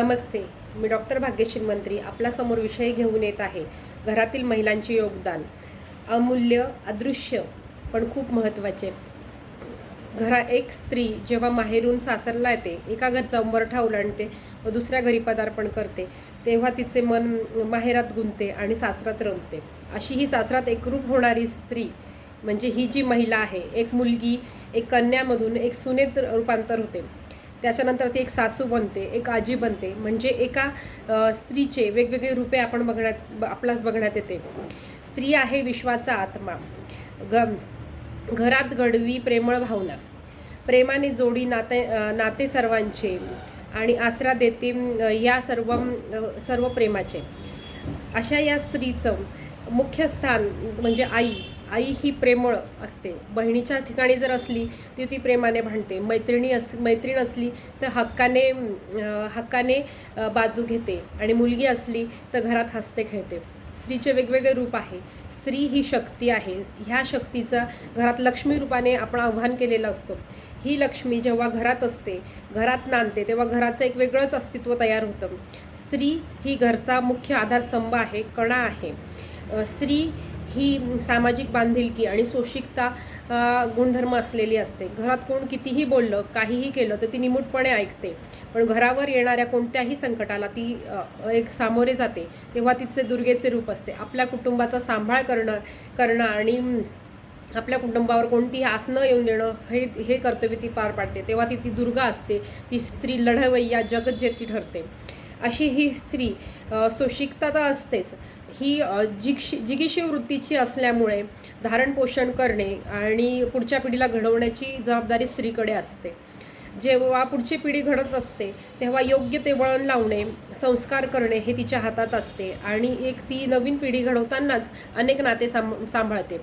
नमस्ते. मी doctor Bhagyashree मंत्री आपल्यासमोर विषय घेऊन येत आहे. घरातील महिलांचे योगदान. अमूल्य अदृश्य पण खूप महत्त्वाचे. घरा एक स्त्री जेव्हा माहेरून सासरला येते एका घरचा उंबरठा ओलांडते व दुसऱ्या घरी पदार्पण करते तेव्हा तिचे मन माहेरात गुंतते आणि सासरात रमते अशी ही सासरात एकरूप होणारी स्त्री म्हणजे ही जी महिला आहे एक मुलगी एक कन्यामधून एक सुनेत रूपांतर होते. त्याच्यानंतर ती एक सासू बनते एक आजी बनते. म्हणजे एका स्त्रीचे वेगवेगळे रूपे आपण बघण्यात आपल्यास बघण्यात येते. स्त्री आहे विश्वाचा आत्मा. ग घरात घडवी प्रेमळ भावना. प्रेमाने जोडी नाते नाते सर्वांचे आणि आसरा देते या सर्व सर्व प्रेमाचे. अशा या स्त्रीचं मुख्य स्थान म्हणजे आई आई ही प्रेमळ असते. बहिणीच्या ठिकाणी जर असली ती ती प्रेमाने भांडते. मैत्रिणी अस मैत्रीण असली तर हक्काने हक्काने बाजू घेते. आणि मुलगी असली तर घरात हसते खेळते. स्त्रीचे वेगवेगळे रूप आहे. स्त्री ही शक्ती आहे. ह्या शक्तीचं घरात लक्ष्मी रूपाने आपण आव्हान केलेलं असतो. ही लक्ष्मी जेव्हा घरात असते घरात नांदते तेव्हा घराचं एक वेगळंच अस्तित्व तयार होतं. स्त्री ही घरचा मुख्य आधारस्तंभ आहे कणा आहे. स्त्री ही सामाजिक बांधिलकी आणि सोशिकता गुणधर्म असलेली असते. घरात कोण कितीही बोललं काहीही केलं तर ती निमूटपणे ऐकते. पण घरावर येणाऱ्या कोणत्याही संकटाला ती एक सामोरे जाते तेव्हा तिचे दुर्गेचे रूप असते. आपल्या कुटुंबाचा सांभाळ करणं करणं आणि आपल्या कुटुंबावर कोणतीही आसनं येऊन देणं हे हे कर्तव्य ती पार पाडते. तेव्हा ती ती दुर्गा असते ती स्त्री लढवय्या जगज्जेती ठरते. अशी ही स्त्री अ, सोशिकता तर असतेच ही जिक्ष जिगशी जिगीशी वृत्तीची असल्यामुळे धारण पोषण करणे आणि पुढच्या पिढीला घडवण्याची जबाबदारी स्त्रीकडे असते. जेव्हा पुढची पिढी घडत असते तेव्हा योग्य ते वळण लावणे संस्कार करणे हे तिच्या हातात असते आणि एक ती नवीन पिढी घडवतानाच अनेक नाते सांभ सांभाळते.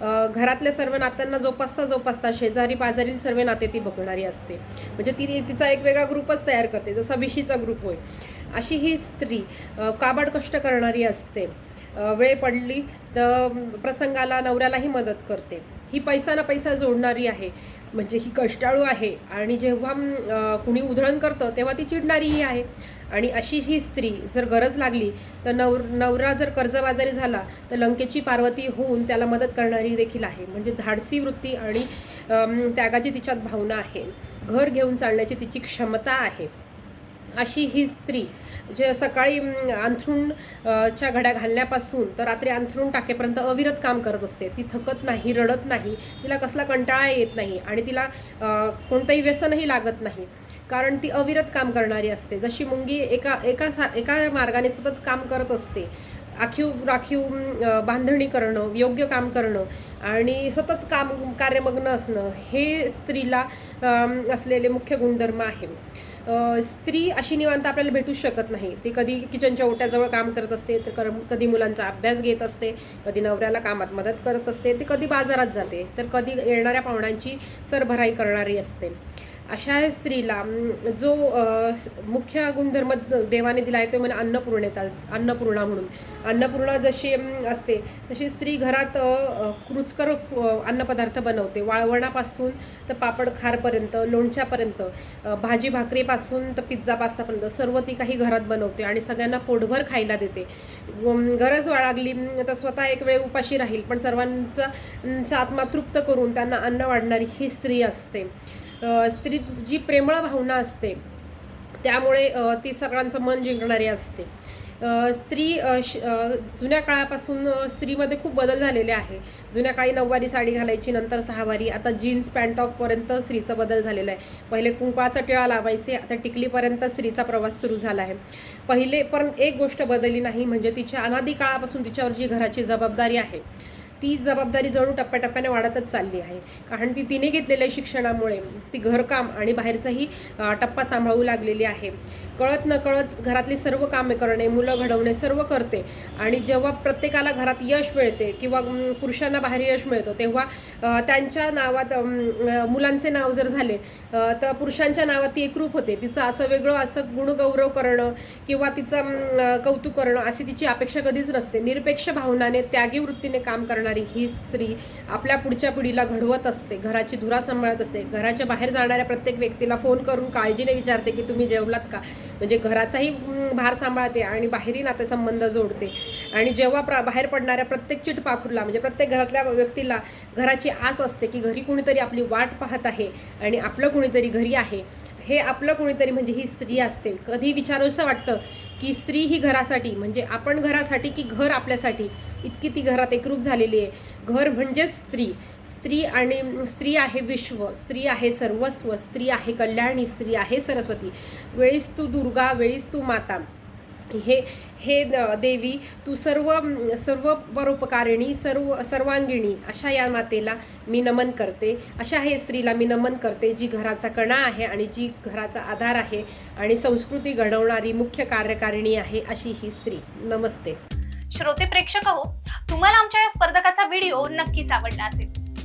घरातल्या सर्व नात्यांना जोपासता जोपासता शेजारी पाजारील सर्व नाते ती बघणारी असते. म्हणजे ती तिचा एक वेगळा ग्रुपच तयार करते जसा विशीचा ग्रुप होय. अशी ही स्त्री काबाड कष्ट करणारी असते. वेळ पडली तर प्रसंगाला नवऱ्यालाही मदत करते. ही पैसा ना पैसा जोडणारी आहे. म्हणजे ही कष्टाळू आहे. आणि जेव्हा कुणी उधळण करतं तेव्हा ती चिडणारीही आहे. आणि अशी ही स्त्री जर गरज लागली तर नवर नवरा जर कर्जबाजारी झाला तर लंकेची पार्वती होऊन त्याला मदत करणारी देखील आहे. म्हणजे धाडसी वृत्ती आणि त्यागाची तिच्यात भावना आहे. घर घेऊन चालण्याची तिची क्षमता आहे. अशी ही स्त्री जे सकाळी अं, अंथरूण च्या घड्या घालण्यापासून तर रात्री अंथरूण टाकेपर्यंत अविरत काम करत असते. ती थकत नाही रडत नाही तिला कसला कंटाळा येत नाही आणि तिला कोणतंही व्यसनही लागत नाही. कारण ती अविरत काम करणारी असते. जशी मुंगी एका एका सा एका मार्गाने सतत काम करत असते आखीव राखीव बांधणी करणं योग्य काम करणं आणि सतत काम कार्यमग्न असणं हे स्त्रीला असलेले मुख्य गुणधर्म आहे. स्त्री अशी निवांत आपल्याला भेटूच शकत नाही. ती कधी किचनच्या ओट्याजवळ काम करत असते तर कर कधी मुलांचा अभ्यास घेत असते कधी नवऱ्याला कामात मदत करत असते ते कधी बाजारात जाते. तर कधी येणाऱ्या पाहुण्यांची सरभराई करणारी असते. अशा स्त्रीला जो मुख्य गुणधर्म देवाने दिला आहे तो म्हणजे अन्नपूर्णेता अन्नपूर्णा म्हणून. अन्नपूर्णा जशी असते तशी स्त्री घरात रुचकर अन्नपदार्थ बनवते. वाळवणापासून तर पापड खारपर्यंत लोणच्यापर्यंत भाजी भाकरीपासून तर पिझ्झा पास्तापर्यंत सर्व ती काही घरात बनवते आणि सगळ्यांना पोटभर खायला देते. गरज वाळागली तर स्वतः एक वेळ उपाशी राहील पण सर्वांचा आत्मा तृप्त करून त्यांना अन्न वाढणारी ही स्त्री असते. स्त्री जी प्रेमळ भावना असते त्यामुळे ती सगळ्यांचं मन जिंकणारी असते. स्त्री श- जुन्या काळापासून स्त्रीमध्ये खूप बदल झालेले आहे. जुन्या काळी नऊवारी साडी घालायची नंतर सहावारी आता जीन्स पॅन्ट टॉपपर्यंत स्त्रीचा बदल झालेला आहे. पहिले कुंकवाचा टिळा लावायचे आता टिकलीपर्यंत स्त्रीचा प्रवास सुरू झाला आहे. पहिले पण एक गोष्ट बदलली नाही म्हणजे तिच्या अनादी काळापासून तिच्यावर जी घराची जबाबदारी आहे ती जबाबदारी जणू टप्प्याटप्प्याने वाढतच चालली आहे. कारण ती तिने घेतलेल्या शिक्षणामुळे ती घरकाम आणि बाहेरचाही टप्पा सांभाळू लागलेली आहे. कळत न कळत घरातली सर्व कामे करणे मुलं घडवणे सर्व करते. आणि जेव्हा प्रत्येकाला घरात यश मिळते किंवा पुरुषांना बाहेर यश मिळतं तेव्हा त्यांच्या नावात मुलांचे नाव जर झाले तर पुरुषांच्या नावात ती एकरूप होते. तिचं असं वेगळं असं गुणगौरव करणं किंवा तिचं कौतुक करणं अशी तिची अपेक्षा कधीच नसते. निरपेक्ष भावनाने त्यागी वृत्तीने काम करणं करणारी ही स्त्री आपल्या पुढच्या पिढीला घडवत असते घराची धुरा सांभाळत असते. घराच्या बाहेर जाणाऱ्या प्रत्येक व्यक्तीला फोन करून काळजीने विचारते की तुम्ही जेवलात का? म्हणजे घराचाही भार सांभाळते आणि बाहेरही नातेसंबंध जोडते. आणि जेव्हा प्र बाहेर पडणाऱ्या प्रत्येक चिटपाखुरला म्हणजे प्रत्येक घरातल्या व्यक्तीला घराची आस असते की घरी कुणीतरी आपली वाट पाहत आहे आणि आपलं कुणीतरी घरी आहे हे आपलं कुणीतरी म्हणजे ही स्त्री असते. कधी विचारूसं वाटतं की स्त्री ही घरासाठी म्हणजे आपण घरासाठी की घर आपल्यासाठी इतकी ती घरात एकरूप झालेली आहे. घर म्हणजेच स्त्री. स्त्री आणि स्त्री आहे विश्व स्त्री आहे सर्वस्व स्त्री आहे कल्याणी स्त्री आहे सरस्वती. वेळीस तू दुर्गा वेळीस तू माता. हे हे देवी तू सर्व सर्व परोपकारिणी सर्व सर्वांगिणी अशा या मातेला मी नमन करते. अशा हे स्त्रीला मी नमन करते जी घराचा कणा आहे आणि जी घराचा आधार आहे आणि संस्कृती घडवणारी मुख्य कार्यकारिणी आहे अशी ही स्त्री. नमस्ते. श्रोते प्रेक्षक हो तुम्हाला आमच्या या स्पर्धकाचा व्हिडिओ नक्कीच आवडला असेल.